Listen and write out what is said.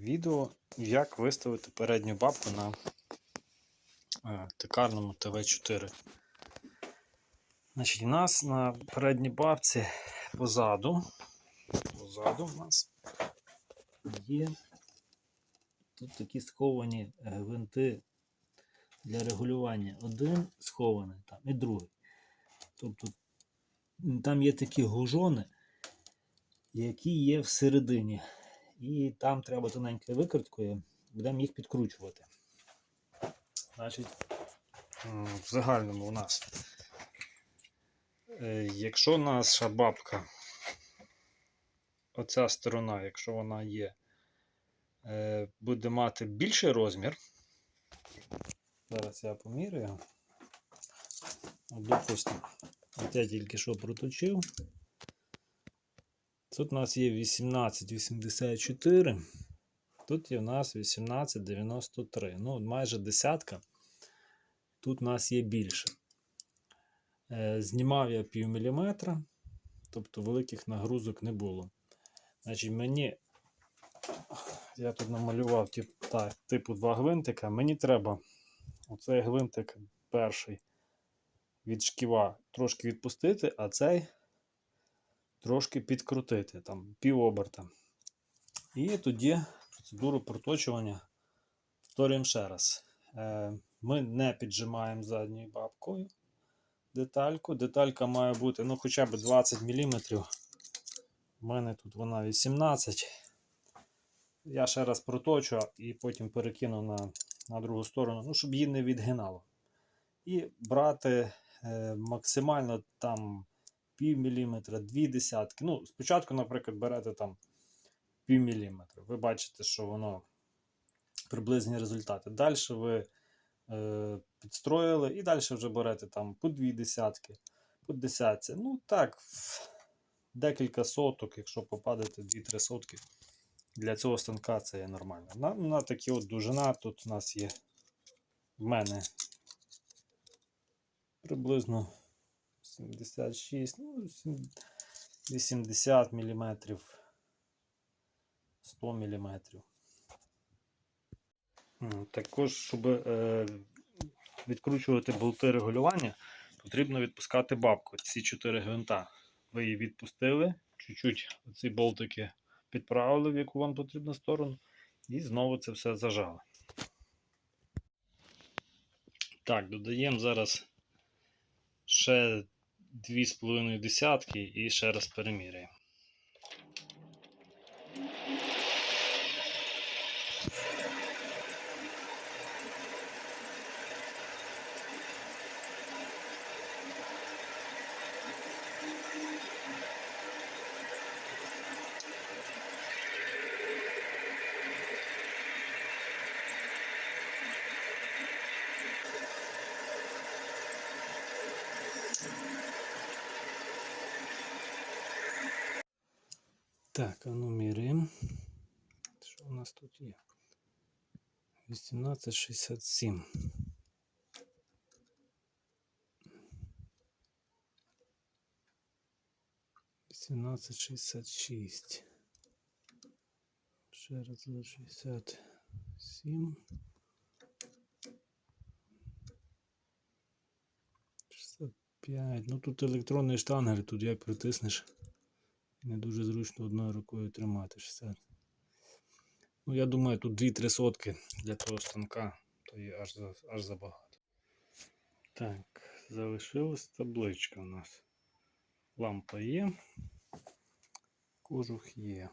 відео, як виставити передню бабку на е, тикарному ТВ4. Значить, у нас на передній бабці позаду, позаду у нас є тут такі сховані е, гвинти для регулювання. Один схований там і другий. Тобто там є такі гужони, які є всередині. І там треба тоненькою викруткою, будемо їх підкручувати. Значить, в загальному у нас, е, якщо наша бабка, оця сторона, якщо вона є, е, буде мати більший розмір. Зараз я поміряю. Допустимо, от я тільки що проточив. Тут у нас є 1884. Тут є у нас 1893. Ну, майже десятка. Тут у нас є більше. Е, Знімав я пів міліметра, тобто великих нагрузок не було. Значить, мені. Я тут намалював тип, так, типу два гвинтика. Мені треба оцей гвинтик перший від шківа трошки відпустити, а цей трошки підкрутити, там пів оберта. І тоді процедуру проточування повторюємо ще раз. Е, Ми не піджимаємо задньою бабкою детальку. Деталька має бути ну, хоча б 20 мм. У мене тут вона 18. Я ще раз проточу і потім перекину на, на другу сторону, ну, щоб її не відгинало. І брати е, максимально там пів міліметра, дві десятки. Ну, спочатку, наприклад, берете там пів міліметра. Ви бачите, що воно приблизні результати. Далі ви е, підстроїли і далі вже берете там по дві десятки, по десятці. Ну так, декілька соток, якщо попадете 2-3 сотки. Для цього станка це є нормально. На, на такі от дужина тут у нас є в мене приблизно 76, ну, 80 мм, 100 мм. Також, щоб е, відкручувати болти регулювання, потрібно відпускати бабку. Ці 4 гвинта. Ви її відпустили, чуть-чуть ці болтики підправили, в яку вам потрібну сторону, і знову це все зажали. Так, додаємо зараз ще 2,5 десятки і ще раз переміряємо. Так, а ну міряємо. Що у нас тут є? 1867. Вісімнадцять шістдесят шість. Ще раз шістдесят сім. Шістдесят п'ять. Ну тут електронний штангель, тут як притиснеш. Не дуже зручно одною рукою тримати 60. Ну, я думаю, тут 2-3 сотки для того станка, то є аж, аж забагато. Так, залишилась табличка у нас. Лампа є, кожух є.